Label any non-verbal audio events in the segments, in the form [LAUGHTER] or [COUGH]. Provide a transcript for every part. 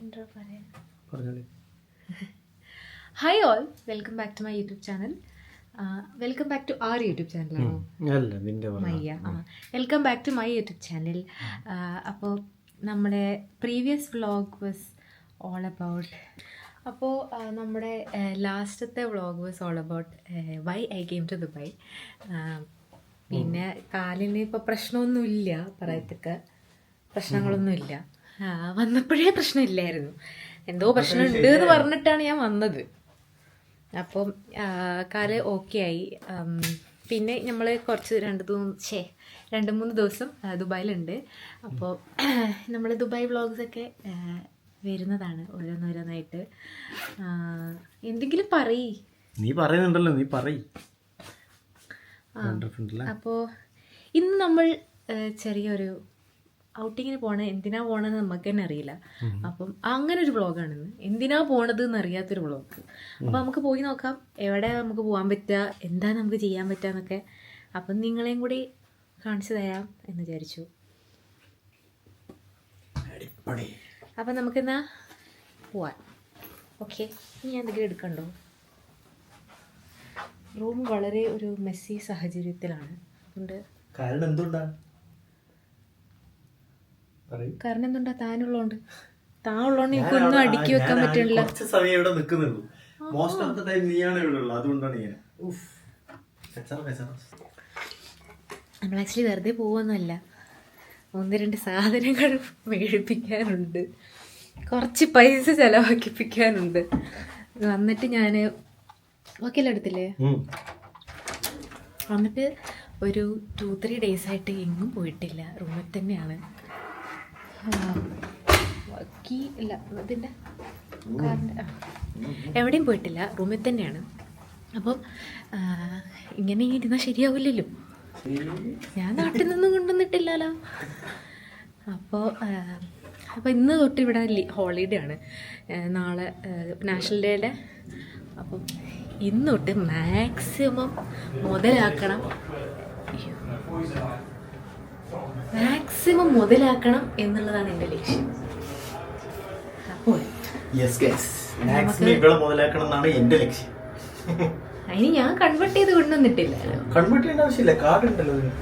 intro പറയാം? പറഞ്ഞോളി. Hi all welcome back to my YouTube channel welcome back to our YouTube ചാനലാണോ മയ്യ. ആ. Welcome back to my YouTube channel അപ്പോൾ നമ്മുടെ previous vlog was all about അപ്പോൾ നമ്മുടെ ലാസ്റ്റത്തെ vlog was all about why I came to Dubai പിന്നെ കാലിന് ഇപ്പോൾ പ്രശ്നമൊന്നുമില്ല പറയത്തക്ക. പ്രശ്നങ്ങളൊന്നുമില്ല. വന്നപ്പോഴേ പ്രശ്നമില്ലായിരുന്നു. എന്തോ പ്രശ്നമുണ്ട് എന്ന് പറഞ്ഞിട്ടാണ് ഞാൻ വന്നത്. അപ്പം കാൽ ഓക്കെ ആയി പിന്നെ നമ്മൾ കുറച്ച് രണ്ട് ദിവസേ ഛേ രണ്ട് മൂന്ന് ദിവസം ദുബായിലുണ്ട്. അപ്പോൾ [CLEARS THROAT] നമ്മൾ ദുബായ് വ്ളോഗ്സൊക്കെ വരുന്നതാണ് ഓരോന്നോരോന്നായിട്ട്. എന്തെങ്കിലും പറയ്. നീ പറയുന്നുണ്ടല്ലോ നീ പറയ്. ഫ്രണ്ടിലെ അപ്പോൾ ഇന്ന് നമ്മൾ ചെറിയൊരു ഔട്ടിങ്ങിന് പോണേ എന്തിനാ പോണെന്ന് നമുക്ക് തന്നെ അറിയില്ല അപ്പം അങ്ങനെ ഒരു വ്ളോഗാണ് ഇന്ന് എന്തിനാ പോണത് എന്ന് അറിയാത്തൊരു വ്ളോഗ് അപ്പം നമുക്ക് പോയി നോക്കാം. എവിടെ നമുക്ക് പോകാൻ പറ്റുക എന്താ നമുക്ക് ചെയ്യാൻ പറ്റുക എന്നൊക്കെ അപ്പം നിങ്ങളെയും കൂടി കാണിച്ചു തരാം എന്ന് വിചാരിച്ചു. അപ്പം നമുക്കെന്നാ പോവാൻ. ഓക്കെ ഇനി ഞാൻ എന്തെങ്കിലും എടുക്കണ്ടോ? റൂം വളരെ ഒരു മെസ്സി സാഹചര്യത്തിലാണ്. അതുകൊണ്ട് കാരണം എന്തുണ്ടാ പറയ് കാരണം എന്തുണ്ടാ താനുള്ളോണ്ട്. താൻ എനിക്ക് എനിക്കൊന്നും അടുക്കി വെക്കാൻ കുറച്ച് സമയം ഇവിടെ നിൽക്കുന്നുള്ളൂ മോസ്റ്റ് ഓഫ് ദ ടൈം നീയാണ് ഇവിടെ ഉള്ളത്. അതുകൊണ്ടാണ് ഞാൻ നമ്മൾ ആക്ച്വലി വെറുതെ പോകുന്നല്ല ഒന്ന് രണ്ട് സാധനങ്ങൾ മേടിപ്പിക്കാനുണ്ട്. കുറച്ച് പൈസ ചെലവാക്കിപ്പിക്കാനുണ്ട്. വന്നിട്ട് ഞാൻ വക്കീലെടുത്തില്ലേ എടുത്തില്ലേ. വന്നിട്ട് ഒരു ടു ത്രീ ഡേയ്സ് ആയിട്ട് എങ്ങും പോയിട്ടില്ല. റൂമിൽ തന്നെയാണ്. ബാക്കി ഇല്ല ഇതിന്റെ കാറിന്റെ എവിടെയും പോയിട്ടില്ല റൂമിൽ തന്നെയാണ്. അപ്പം ഇങ്ങനെ ഇരുന്നാൽ ശരിയാവില്ലല്ലോ. ഞാൻ നാട്ടിൽ നിന്നും കൊണ്ടുവന്നിട്ടില്ലല്ലോ. അപ്പോൾ അപ്പോൾ ഇന്ന് തൊട്ട് ഇവിടെ ഹോളിഡേ ആണ്. നാളെ നാഷണൽ ഡേയുടെ അപ്പം ഇന്ന് തൊട്ട് മാക്സിമം മുതലാക്കണം. മാക്സിമം മുതലാക്കണം എന്നുള്ളതാണ് എന്റെ ലക്ഷ്യം. അപ്പോൾ മുതലാക്കണം എന്നാണ് എന്റെ ലക്ഷ്യം. അതിന് ഞാൻ കൺവേർട്ട് ചെയ്ത് കൊണ്ടുവന്നിട്ടില്ലല്ലോ കൺവേർട്ട് ചെയ്യേണ്ട ആവശ്യമില്ല. കാർഡ് ഉണ്ടല്ലോ ഇതിന്.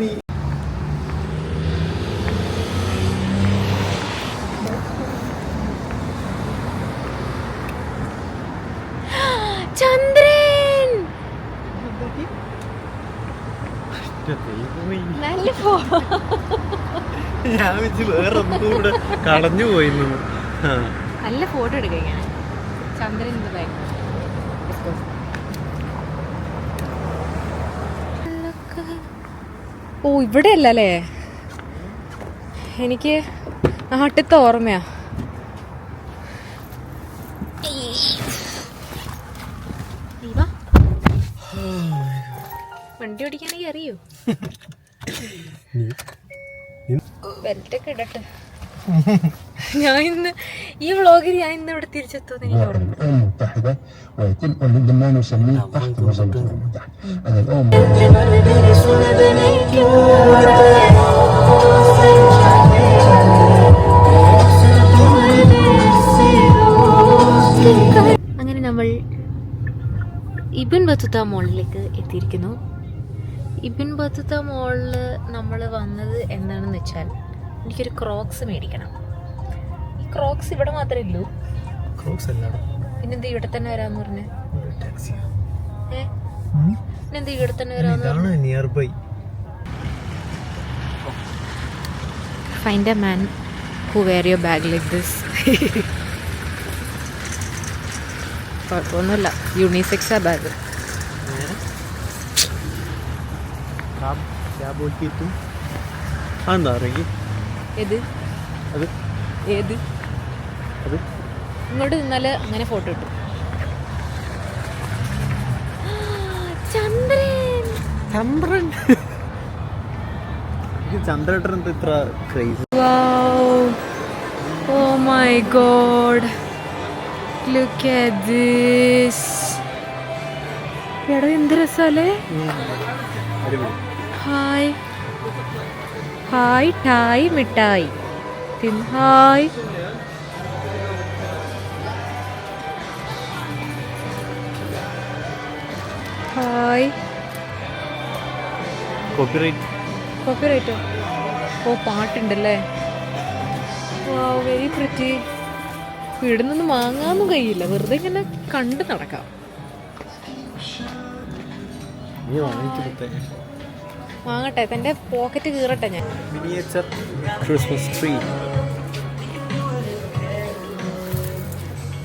നീ ചന്ദ്രൻ നല്ല ഫോ [LAUGHS] ഞാൻ വെച്ച് വേറെ ഒന്നും കൂടെ കളഞ്ഞു പോയിരുന്നു നല്ല ഫോട്ടോ എടുക്കാം ഞാൻ ചന്ദ്രൻ ഓ ഇവിടെ അല്ല? അല്ലേ എനിക്ക് നാട്ടിലത്തെ ഓർമ്മയാ. വാ. വണ്ടി ഓടിക്കാണെങ്കിൽ അറിയോ [LAUGHS] ഇടട്ടെ. ഞാൻ ഇന്ന് ഈ വ്ളോഗിൽ ഞാൻ ഇന്ന് ഇവിടെ തിരിച്ചെത്തുമെന്ന് അങ്ങനെ നമ്മൾ ഇബിൻ ബത്തുത്ത മോളിലേക്ക് എത്തിയിരിക്കുന്നു. ഇബിൻ ബത്തുത്ത മോളിൽ നമ്മൾ വന്നത് എന്താണെന്ന് വെച്ചാൽ എനിക്കൊരു ക്രോക്സ് മേടിക്കണം. ഈ ക്രോക്സ് ഇവിടെ മാത്രമേ ഉള്ളൂ. ക്രോക്സ് പിന്നെന്ത് ഇവിടെ തന്നെ വരാന്ന് പറഞ്ഞു? പിന്നെന്ത് ഇവിടെ തന്നെ വരാന്ന് nearby find a man who wear your bag like this കുഴപ്പമൊന്നുമില്ല. യൂണിസെക്സാ ബാഗ് ക്യാ ബോൾക്കിട്ടും എന്താ പറയുക ഏത്? അത്. ഏത്? അത്. ഇങ്ങോട്ട് നിന്നാൽ അങ്ങനെ ഫോട്ടോ കിട്ടും. ചന്ദ്രൻ! ചന്ദ്രൻ. ചന്ദ്രൻ ഇത്ര craze oh my god look at this എടാ എന്ത് രസാലേ? അടിപൊളി. ഹായ്. ഹായ് ഠായ് മിഠായി. ഹായ്. ഹായ്. കോപ്പിറൈറ്റ്. കോപ്പിറൈറ്റോ? ഓ പാട്ടുണ്ടല്ലേ? വെരി പ്രിറ്റി ഇവിടെ നിന്ന് വാങ്ങാനും കഴിയില്ല. വെറുതെ ഇങ്ങനെ കണ്ടു നടക്കാം. വാങ്ങട്ടെ തന്റെ പോക്കറ്റ് കീറട്ടെ ഞാൻ. മിനിയേച്ചർ ക്രിസ്മസ് ട്രീ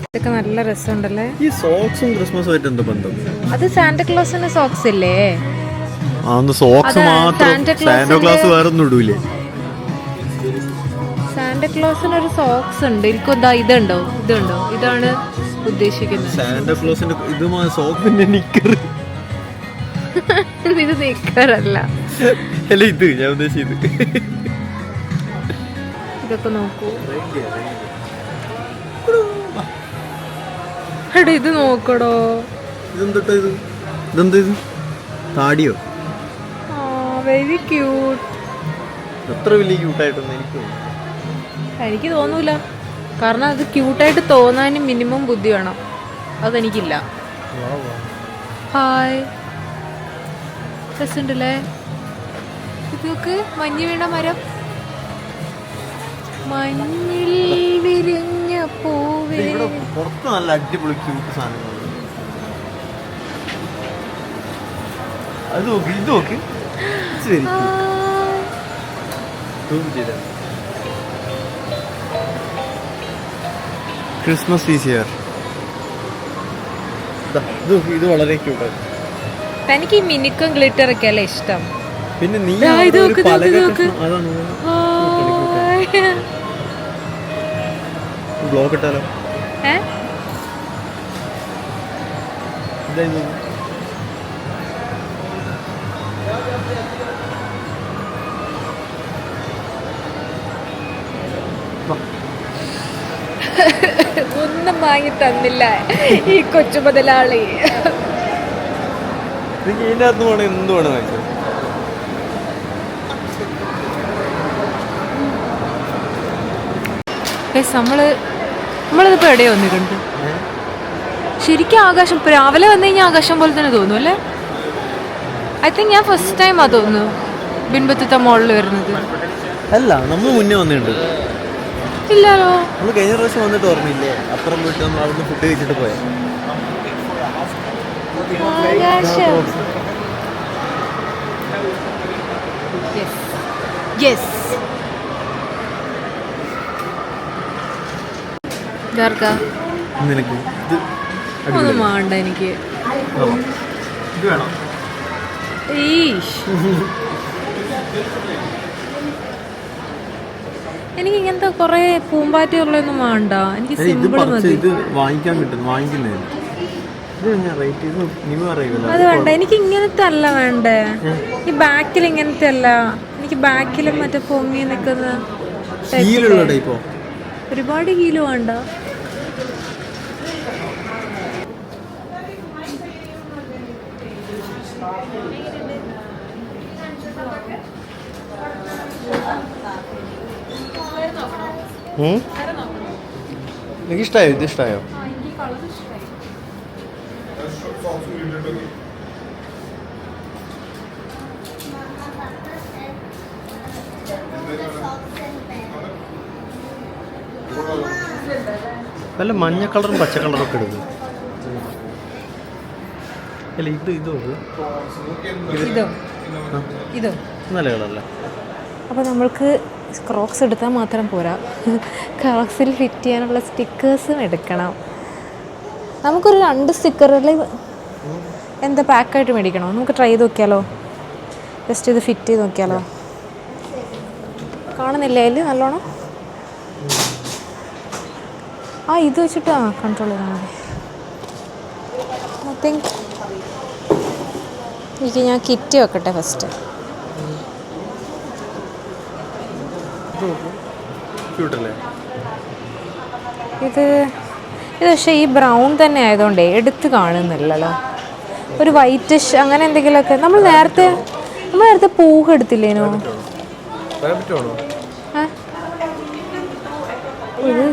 ഇതൊക്കെ നല്ല രസമുണ്ടല്ലേ? ഈ സോക്സും ക്രിസ്മസും ആയിട്ട് എന്താ ബന്ധം? അത് സാന്റക്ലോസിന്റെ സോക്സ് ഇല്ലേ? ആ സോക്സ് മാത്രം. സാന്റ സാന്റോ ക്ലാസ് ക്ലോസിന്റെ- വേറെ ഒന്നും ഇടൂലേ സാന്റക്ലോസിന് ഒരു സോക്സ് ഉണ്ട്. എനിക്ക് എന്താ ഇതുണ്ടോ? ഇതുണ്ടോ? ഇതാണ് ഉദ്ദേശിക്കുന്നത്. സാന്റോ ക്ലോസിന്റെ ഇത് സോക്സിന്റെ നിക്കർ [LAUGHS] ഇത് നിക്കറല്ല അല്ല ഇത് ഞാൻ ഉദ്ദേശിച്ചത് ഇതൊക്കെ നോക്കൂ എടാ ഇത് നോക്കടോ ഇതെന്തൊട്ടാ ഇത് ഇതെന്താ ഇത് താടിയോ വെരി ക്യൂട്ട് എത്ര വലിയ ക്യൂട്ടായിട്ടൊന്നും എനിക്ക്. എനിക്ക് തോന്നൂല. കാരണം അത് ക്യൂട്ടായിട്ട് തോന്നാനും മിനിമം ബുദ്ധി വേണം. അതെനിക്കില്ല. ഹായ് രസമുണ്ടല്ലേ? നോക്ക് മഞ്ഞ് വീണ മരം. മഞ്ഞിൽ വിരിഞ്ഞ പൂവേ പുറത്ത് നല്ല അടിപൊളി ക്യൂട്ട് സാധനങ്ങൾ അത് നോക്ക് ഇത് നോക്ക്. ക്രിസ്മസ് ഈസ് ഇത് വളരെ ക്യൂട്ടാണ് തനിക്ക് ഈ മിനുക്കും ഗ്ലിറ്റർ ഒക്കെ അല്ലേ ഇഷ്ടം? പിന്നെ നീ ഇത് നോക്ക്, നോക്ക്. ഹായ്. ബ്ലോക്ക് ഇട്ടാലോ? ഒന്നും വാങ്ങി തന്നില്ല. ഈ കൊച്ചു മുതലാളി വേണം എന്ത് വേണം വാങ്ങിച്ചോ? നമ്മൾ നമ്മളിതിപ്പോ എവിടെയോ വന്നിട്ടുണ്ട്? ശരിക്കും ആകാശം ഇപ്പൊ രാവിലെ വന്നു കഴിഞ്ഞാൽ ആകാശം പോലെ തന്നെ തോന്നും അല്ലേ? ഐ തിങ്ക് ഞാൻ ഫസ്റ്റ് ടൈം ആ തോന്നുന്നു ബിൻബത്തത്തെ മോളിൽ വരുന്നത്. അല്ല നമ്മൾ മുന്നേ വന്നിട്ടുണ്ട്. ഇല്ലല്ലോ നമ്മൾ കഴിഞ്ഞ പ്രാവശ്യം വന്നിട്ട് ഓർമ്മയില്ലേ? അപ്പുറം പോയിട്ട് നമ്മൾ അവിടുന്ന് ഫുഡ് കഴിച്ചിട്ട് പോയ. ആകാശം. യെസ് ഇതാർക്കാ നിനക്ക് ഇത് ഒന്നും വേണ്ട എനിക്ക്. ഇത് വേണം? എനിക്ക് ഇങ്ങനത്തെ കുറെ പൂമ്പാറ്റകളൊന്നും വേണ്ട. എനിക്ക് സിമ്പിൾ മതി. ഇത് വാങ്ങിക്കാൻ കിട്ടും വാങ്ങിക്കുന്നേ. അത് വേണ്ട. എനിക്ക് ഇങ്ങനത്തെ അല്ല വേണ്ടേ ഈ ബാക്കിൽ ഇങ്ങനത്തെ അല്ല എനിക്ക് ബാക്കിലും മറ്റേ പൊങ്ങി നിൽക്കുന്ന ഒരുപാട് ഹീൽ വേണ്ട. നിനക്ക് ഇഷ്ടമായോ ഇത് ഇഷ്ടമായോ വല്ല മഞ്ഞ കളറും പച്ച കളറും ഒക്കെ എടുക്കും അല്ല ഇത് ഇത്. ഇതോ? ഇതോ? നല്ല കളറല്ല? അപ്പോൾ നമ്മൾക്ക് ക്രോക്സ് എടുത്താൽ മാത്രം പോരാ. ക്രോക്സിൽ ഫിറ്റ് ചെയ്യാനുള്ള സ്റ്റിക്കേഴ്സും എടുക്കണം. നമുക്കൊരു രണ്ട് സ്റ്റിക്കറിൽ എന്താ പാക്കായിട്ട് മേടിക്കണോ? നമുക്ക് ട്രൈ ചെയ്ത് നോക്കിയാലോ? ജസ്റ്റ് ഇത് ഫിറ്റ് ചെയ്ത് നോക്കിയാലോ? കാണുന്നില്ല അതിൽ നല്ലോണം? ആ ഇത് വെച്ചിട്ട് ആ കൺട്രോൾ ചെയ്താൽ മതി. ഐ തിങ്ക് എനിക്ക് ഞാൻ കിറ്റ് വെക്കട്ടെ ഫസ്റ്റ് ഇത് ഇത് പക്ഷേ ഈ ബ്രൗൺ തന്നെ ആയതുകൊണ്ടേ എടുത്ത് കാണുന്നില്ലല്ലോ. ഒരു വൈറ്റിഷ് അങ്ങനെ എന്തെങ്കിലുമൊക്കെ. നമ്മൾ നേരത്തെ നമ്മൾ നേരത്തെ പൂവ് എടുത്തില്ലേനോ? ആണോ? ഇത്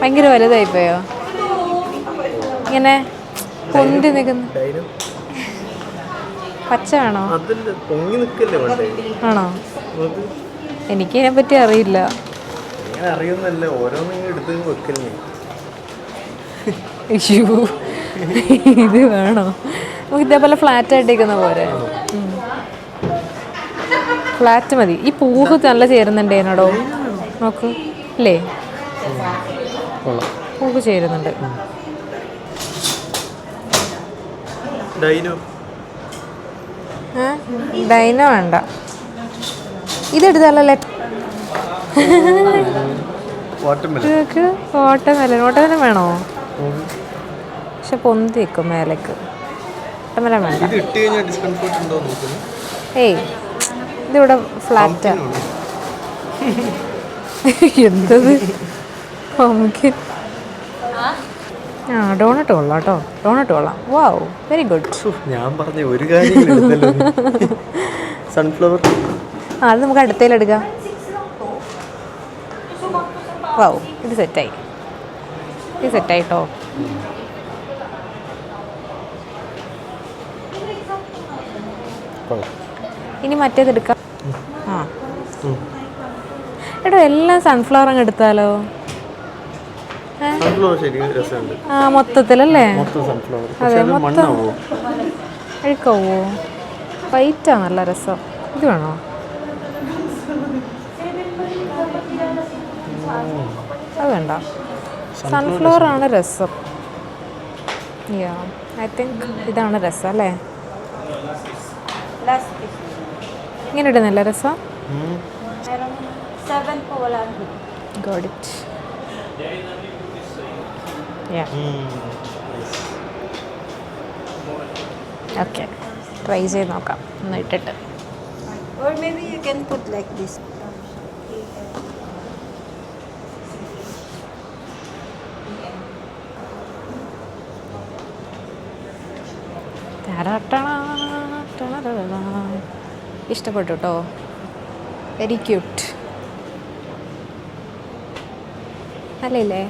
ഭയങ്കര വലുതായിപ്പോയോ ഇങ്ങനെ പൊന്തി നിൽക്കുന്നു. പച്ച ആണോ? നോക്ക് എനിക്കിതിനെ പറ്റി അറിയില്ല. ഞാൻ അറിയുന്നല്ലേ ഓരോന്നും എടുത്ത് വെക്കല്ലേ? അയ്യോ ഇത് വേണോ? നമുക്ക് ഇതേപോലെ ഫ്ലാറ്റ് ആയിട്ടിരിക്കുന്ന പോരെ ഫ്ലാറ്റ് മതി. ഈ പൂവ് നല്ല ചേരുന്നുണ്ട് എന്നോടോ? നോക്ക്. അല്ലേ പൂവ് ചേരുന്നുണ്ട്? ഡൈന വേണ്ട. ഇതെടുത്താലല്ലേ? ഓട്ടമേലൻ ഓട്ടമേലൻ വേണോ? പക്ഷെ പൊന്തി വെക്കും മേലേക്ക്. ഓട്ടമേലൻ വേണ്ട. ഇത് ഇട്ട് കഴിഞ്ഞാൽ ഡിസ്കംഫർട്ട് ഉണ്ടോ നോക്കുന്നു ഏയ് ഇതിവിടെ ഫ്ലാറ്റാ എന്തത്? പംകിൻ ആ? ഡോണട്ട് കൊള്ളാം കേട്ടോ. ഡോണട്ട് കൊള്ളാം വാവ് വെരി ഗുഡ് ഞാൻ പറഞ്ഞ ഒരു കാര്യം സൺഫ്ലവർ [LAUGHS] അത് നമുക്ക് അടുത്തേലെടുക്കാം വാവ് ഇത് സെറ്റായി. ഇത് സെറ്റായി കേട്ടോ കൊള്ളാം ഇനി മറ്റേതെടുക്കാം ആ. എടോ എല്ലാം സൺഫ്ലവർ അങ്ങ് എടുത്താലോ? ആ മൊത്തത്തിലല്ലേ? അതെ, മൊത്തം. അഴുക്കാവോ? വൈറ്റാ നല്ല രസം. ഇത് വേണോ? അത് വേണ്ട. സൺഫ്ലവർ ആണ് രസം. യാ ഐ തിങ്ക് ഇതാണ് രസം അല്ലേ? ഇങ്ങനെ ഇടുന്നില്ല രസം? Got it yeah okay try ചെയ്ത് നോക്കാം. ഒന്ന് ഇട്ടിട്ട്. Or maybe you can put like this. ഇഷ്ടപ്പെട്ടു കേട്ടോ വെരി ക്യൂട്ട് അല്ലേ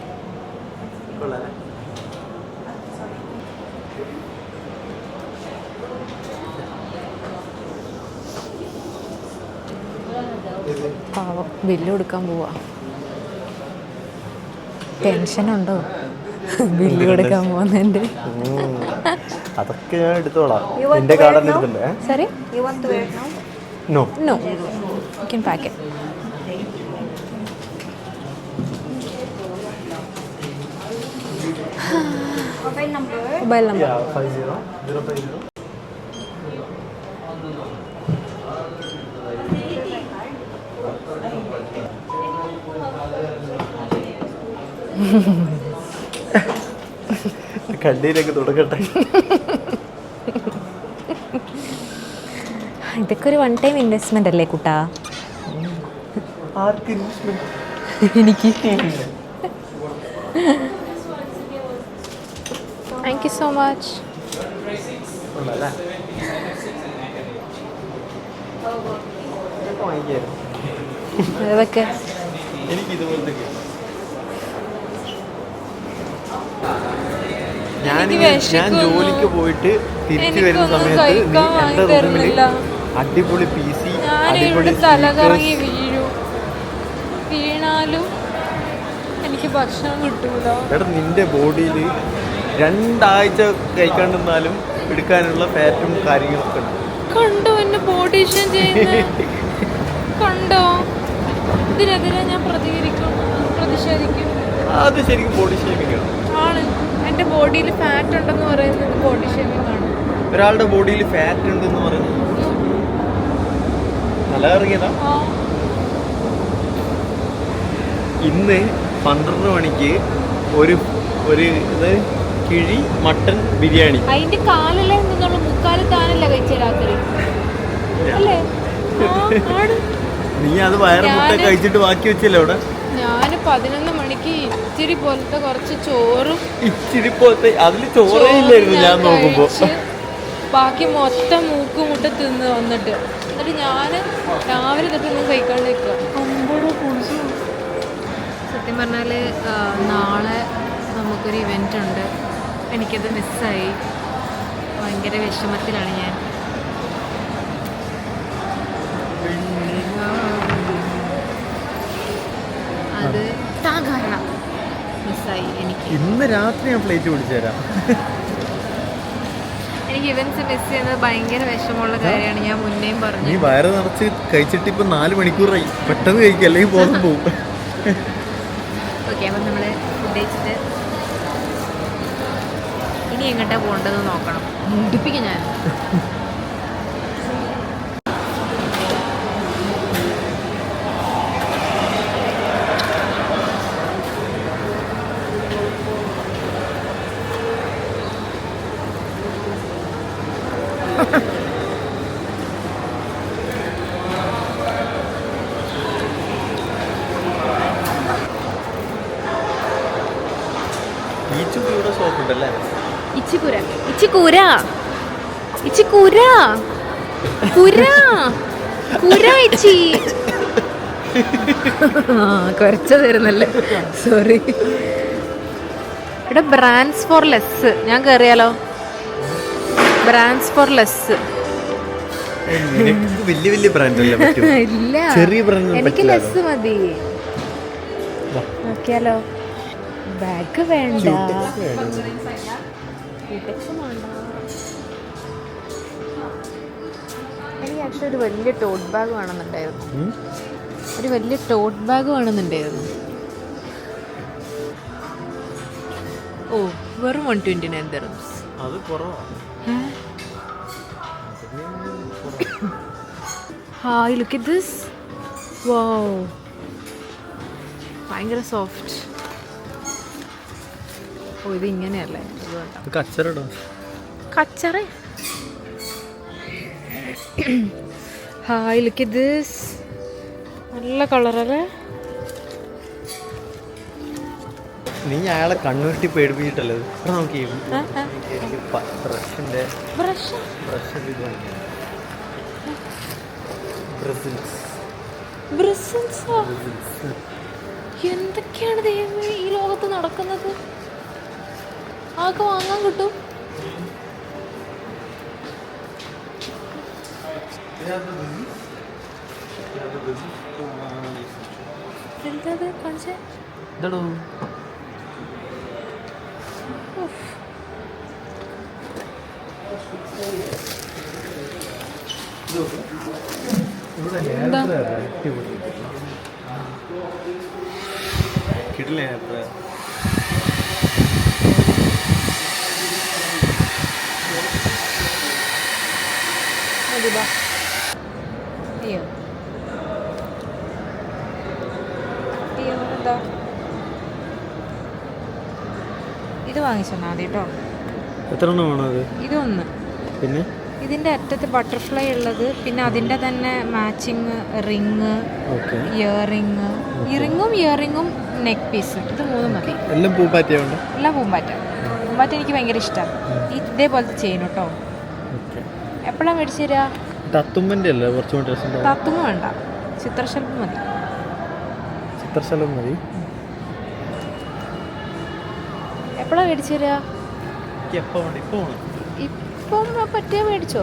പാവം ബില്ല് കൊടുക്കാൻ പോവാ. ടെൻഷനുണ്ടോ? ബില്ല് കൊടുക്കാൻ പോകുന്നതിന്റെ അതൊക്കെ ഞാൻ എടുത്തോളാം. എന്റെ കാർഡ് എടുത്തിട്ടുണ്ട്. Sorry it no no you pack it? Mobile number കണ്ണീരൊക്കെ തുടങ്ങട്ടെ. ഇതൊക്കെ ഒരു വൺ ടൈം ഇൻവെസ്റ്റ്മെന്റ് അല്ലേ കുട്ടാ? ആർക്ക് എനിക്ക്. താങ്ക് യു സോ മച്ച് അതൊക്കെ എനിക്ക് ഇതുപോലത്തെ ഞാൻ ഞാൻ. ജോലിക്ക് പോയിട്ട് തിരിച്ചു വരുന്ന സമയത്ത് നീ എന്റെ റൂമിൽ അടിപൊളി പി സി അടിപൊളി തലകറങ്ങി തല വീഴും. വീണാലും എനിക്ക് ഭക്ഷണം കിട്ടൂല. എടാ നിന്റെ ബോഡിയിൽ രണ്ടാഴ്ച കഴിക്കാണ്ടിരുന്നാലും എടുക്കാനുള്ള ഫാറ്റും കാര്യങ്ങളൊക്കെ ഉണ്ട്. കണ്ടോ എന്നെ ബോഡി കണ്ടോ? ഇതിനെതിരെ ഞാൻ പ്രതികരിക്കും പ്രതിഷേധിക്കും. അത് ശരിക്കും ബോഡി ഷേമിംഗ് ആണ്. ആണ് ബോഡിയിൽ ഫാറ്റ് ഉണ്ടെന്ന് പറയുന്നത് ബോഡി ഷേമിംഗ് ആണ്. ഒരാളുടെ ബോഡിയിൽ ഫാറ്റ് ഉണ്ടെന്ന് പറയുന്നത് തല ഇറങ്ങിയതാ ഇന്ന് പന്ത്രണ്ട് മണിക്ക് ഒരു ഒരു ഇത് കിഴി മട്ടൻ ബിരിയാണി. അതിന്റെ കാലല്ലേ നിന്നുള്ള മുക്കാൽ താനല്ല കഴിച്ച രാത്രി. അല്ലേ? നീ അത് വയറ് മുട്ട കഴിച്ചിട്ട് ബാക്കി വെച്ചല്ലേ അവിടെ? ഞാൻ പതിനൊന്ന് ഇച്ചിരി പോലത്തെ കുറച്ച് ചോറും ഇച്ചിരി പോലത്തെ അതിൽ ചോറേ ഇല്ലായിരുന്നു ഞാൻ നോക്കുമ്പോ. ബാക്കി മൊത്തം മൂക്ക് മുട്ട തിന്ന് വന്നിട്ട്. എന്നിട്ട് ഞാൻ രാവിലെ തൊട്ട് ഒന്നും കഴിക്കാണ്ട് നിൽക്കുക സത്യം പറഞ്ഞാൽ നാളെ നമുക്കൊരു ഇവന്റ് ഉണ്ട്. എനിക്കത് മിസ്സായി ഭയങ്കര വിഷമത്തിലാണ് ഞാൻ അത് താൻ കാരണം മിസ്സായി എനിക്ക്. ഇന്ന് രാത്രി ഞാൻ പ്ലേറ്റ് പിടിച്ചു തരാം. എനിക്ക് ഇവൻസ് മിസ് ചെയ്യുന്നത് ഭയങ്കര വിഷമമുള്ള കാര്യമാണ്. ഞാൻ മുന്നേയും നീ പറഞ്ഞു വയറ് നിറച്ച് കഴിച്ചിട്ട് ഇപ്പൊ നാല് മണിക്കൂറായി. പെട്ടെന്ന് കഴിക്കുക അല്ലെങ്കിൽ ബോധം പോകും ഓക്കെ അപ്പം നമ്മൾ ഉദ്ദേശിച്ചിട്ട് ഇനി എങ്ങോട്ടാ പോകേണ്ടതെന്ന് നോക്കണം. മുടിപ്പിക്കും ഞാൻ. ഇച്ചിക്കൂര കുര. കുര. ഇച്ചി ആ കുറച്ച തരുന്നല്ലേ സോറി ഇവിടെ ബ്രാൻഡ്സ് ഫോർ ലെസ് ഞാൻ കയറിയാലോ ബ്രാൻഡ്സ് ഫോർ ലെസ് വലിയ വലിയ ബ്രാൻഡ് [LAUGHS] ഇല്ല. ചെറിയ ബ്രാൻഡ് എനിക്ക് ലെസ് മതി. നോക്കിയാലോ? ബാഗ് വേണ്ട. വേണ്ട. ആക്ച്വലി ഒരു വലിയ ടോട്ട് ബാഗ് വേണമെന്നുണ്ടായിരുന്നു. ഒരു വലിയ ടോട്ട് ബാഗ് വേണമെന്നുണ്ടായിരുന്നു. ഓ വെറും വൺ ട്വന്റി നയൻ തരുന്നു അത് ഹായ് ലുക്ക് ഇറ്റ് ദിസ് വോ ഭയങ്കര സോഫ്റ്റ് ഓ ഇത് ഇങ്ങനെയല്ലേ? കച്ചറ കച്ചറ? ഹായ് ലുക്ക് ദിസ് നല്ല കളറല്ലേ നീ അയാളെ കണ്ണുരുട്ടി പേടിപ്പിച്ചിട്ടല്ലേ? നോക്കി. ബ്രഷിന്റെ ഇത് എന്തൊക്കെയാണ് ഈ ലോകത്ത് നടക്കുന്നത്? ആകെ വാങ്ങാൻ കിട്ടും. ഇത്? കാണിച്ചേ ഇതാടോ എന്താ? കിട്ടില്ല എത്ര മതി ബാ. അയ്യോ അയ്യോ എന്താ ഇത് വാങ്ങിച്ചോ ആദ്യം കേട്ടോ എത്ര എണ്ണം വേണം അത്? ഇതൊന്ന്. പിന്നെ? ഇതിന്റെ അറ്റത്ത് ബട്ടർഫ്ലൈ ഉള്ളത് പിന്നെ അതിന്റെ തന്നെ മാച്ചിങ് റിങ് ഇയറിങ് ഇയറിങ്ങും ഇയറിങ്ങും നെക്ക് പീസ്. ഇത് മൂന്നും മതി. എല്ലാം പൂ പാറ്റിയുണ്ട് എല്ലാം പൂമ്പാറ്റ. പൂമ്പാറ്റ എനിക്ക് ഭയങ്കര ഇഷ്ടമാണ് ഇതേപോലത്തെ ചെയിൻ കേട്ടോ എപ്പോഴാണ് മേടിച്ചു തരാ? തത്തുമ്മന്റെ അല്ലേ? കുറച്ചുകൂടി രസം തത്തുമ്മ വേണ്ട. ചിത്രശലഭം മതി. ചിത്രശലഭം മതി. എപ്പോഴാണ് മേടിച്ചു തരിക ഇപ്പം പറ്റിയ മേടിച്ചോ?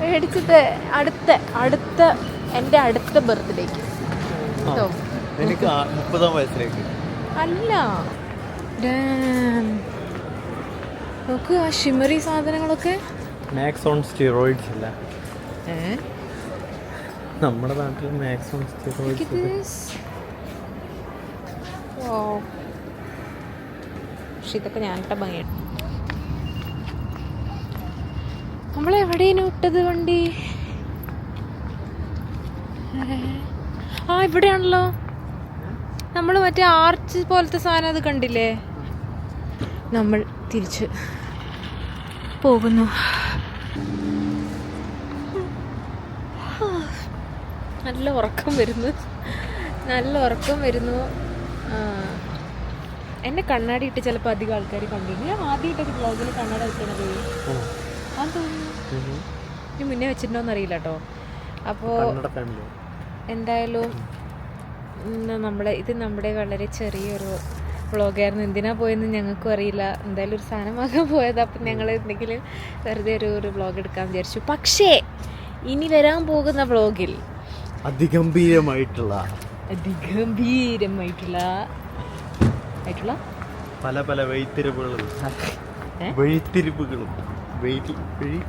മേടിച്ചത് അടുത്ത അടുത്ത എന്റെ അടുത്ത ബർത്ത്ഡേക്ക്. കേട്ടോ എനിക്ക് മുപ്പതാം വയസ്സിലേക്ക്. അല്ല. നോക്ക് ആ ഷിമറി സാധനങ്ങളൊക്കെ. മാക്സ് ഓൺ സ്റ്റിറോയിഡ്സ് അല്ല ഏ? നമ്മുടെ നാട്ടിൽ മാക്സ് ഓൺ സ്റ്റിറോയിഡ്സ് Wow. പക്ഷെ ഇതൊക്കെ ഞാനിട്ട ഭംഗിയാണ് നമ്മളെവിടെയാണ് വിട്ടത് വണ്ടി? ആ ഇവിടെയാണല്ലോ. നമ്മൾ മറ്റേ ആർച്ച് പോലത്തെ സാധനം അത് കണ്ടില്ലേ? നമ്മൾ തിരിച്ച് പോകുന്നു. നല്ല ഉറക്കം വരുന്നു. നല്ല ഉറക്കം വരുന്നു. എന്നെ കണ്ണാടി ഇട്ട് ചിലപ്പോൾ അധികം ആൾക്കാർ കണ്ടിരുന്നു ഞാൻ ആദ്യമായിട്ടൊക്കെ ബ്ലോഗിൽ കണ്ണാടി വെക്കണത്. ആ തോന്നുന്നു ഇനി മുന്നേ വെച്ചിട്ടുണ്ടോന്ന് അറിയില്ല കേട്ടോ അപ്പോൾ എന്തായാലും നമ്മളെ നമ്മുടെ ഇത് നമ്മുടെ വളരെ ചെറിയൊരു വ്ളോഗായിരുന്നു എന്തിനാ പോയെന്ന് ഞങ്ങൾക്കും അറിയില്ല. എന്തായാലും ഒരു സാധനം വാങ്ങാൻ പോയത്. അപ്പം ഞങ്ങൾ എന്തെങ്കിലും വെറുതെ ഒരു ഒരു വ്ളോഗ് എടുക്കാൻ വിചാരിച്ചു. പക്ഷേ ഇനി വരാൻ പോകുന്ന വ്ളോഗിൽ അതിഗംഭീരമായിട്ടുള്ള അതിഗംഭീരമായിട്ടുള്ള ആയിട്ടുള്ള പല പല? വഴിത്തിരിവുകളും വഴി. വഴി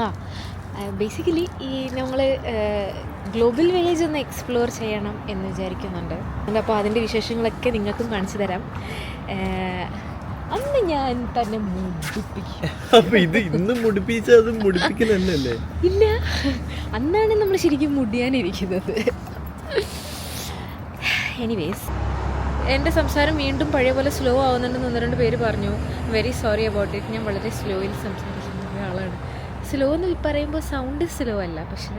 ആ ബേസിക്കലി ഈ നമ്മൾ ഗ്ലോബൽ വില്ലേജ് ഒന്ന് എക്സ്പ്ലോർ ചെയ്യണം എന്ന് വിചാരിക്കുന്നുണ്ട്. അപ്പോൾ അതിന്റെ വിശേഷങ്ങളൊക്കെ നിങ്ങൾക്കും കാണിച്ചു തരാം. അന്ന് ഞാൻ തന്നെ മുടിപ്പിക്കും. അപ്പൊ ഇത് ഇന്ന് മുടിപ്പിച്ചത് മുടിപ്പിക്കുന്നല്ലേ ഇല്ല. അന്നാണ് നമ്മൾ ശരിക്കും മുടിയാനിരിക്കുന്നത്. എനിവേസ് എന്റെ സംസാരം വീണ്ടും പഴയ പോലെ സ്ലോ ആവുന്നുണ്ടെന്ന് ഒന്ന് രണ്ട് പേര് പറഞ്ഞു. വെരി സോറി അബൌട്ട് ഇറ്റ് ഞാൻ വളരെ സ്ലോയിൽ സംസാരിക്കുന്ന ഒരാളാണ്. സ്ലോ എന്ന് പറയുമ്പോൾ സൗണ്ട് സ്ലോ അല്ല പക്ഷെ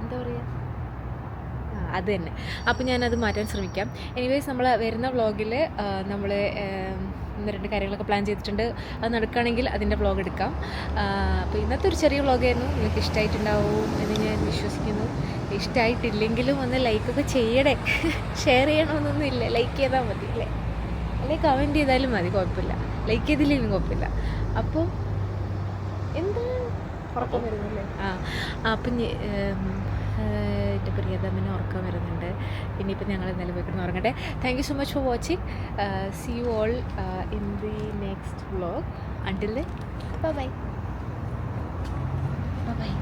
എന്താ പറയുക അത് തന്നെ അപ്പോൾ ഞാനത് മാറ്റാൻ ശ്രമിക്കാം. എനിവേസ് നമ്മൾ വരുന്ന വ്ളോഗിൽ നമ്മൾ ഒന്ന് രണ്ട് കാര്യങ്ങളൊക്കെ പ്ലാൻ ചെയ്തിട്ടുണ്ട്. അത് നടക്കുകയാണെങ്കിൽ അതിന്റെ വ്ളോഗ് എടുക്കാം. അപ്പോൾ ഇന്നത്തെ ഒരു ചെറിയ വ്ളോഗായിരുന്നു നിങ്ങൾക്ക് ഇഷ്ടമായിട്ടുണ്ടാവും എന്ന് ഞാൻ വിശ്വസിക്കുന്നു. ഇഷ്ടമായിട്ടില്ലെങ്കിലും ഒന്ന് ലൈക്കൊക്കെ ചെയ്യണേ. [LAUGHS] ഷെയർ ചെയ്യണമെന്നൊന്നും ഇല്ല. ലൈക്ക് ചെയ്താൽ മതി അല്ലേ? അല്ലെങ്കിൽ കമന്റ് ചെയ്താലും മതി കുഴപ്പമില്ല. ലൈക്ക് ചെയ്തില്ലെങ്കിലും കുഴപ്പമില്ല. അപ്പോൾ എന്താ ഉറക്കം വരുന്നില്ലേ? ആ അപ്പം എന്റെ പ്രിയതമ്മന് ഉറക്കം വരുന്നുണ്ട്. ഇനിയിപ്പോൾ ഞങ്ങൾ എന്തായാലും പോയി കിടന്ന് ഉറങ്ങട്ടെ. Thank you so much for watching see you all in the next vlog until bye bye bye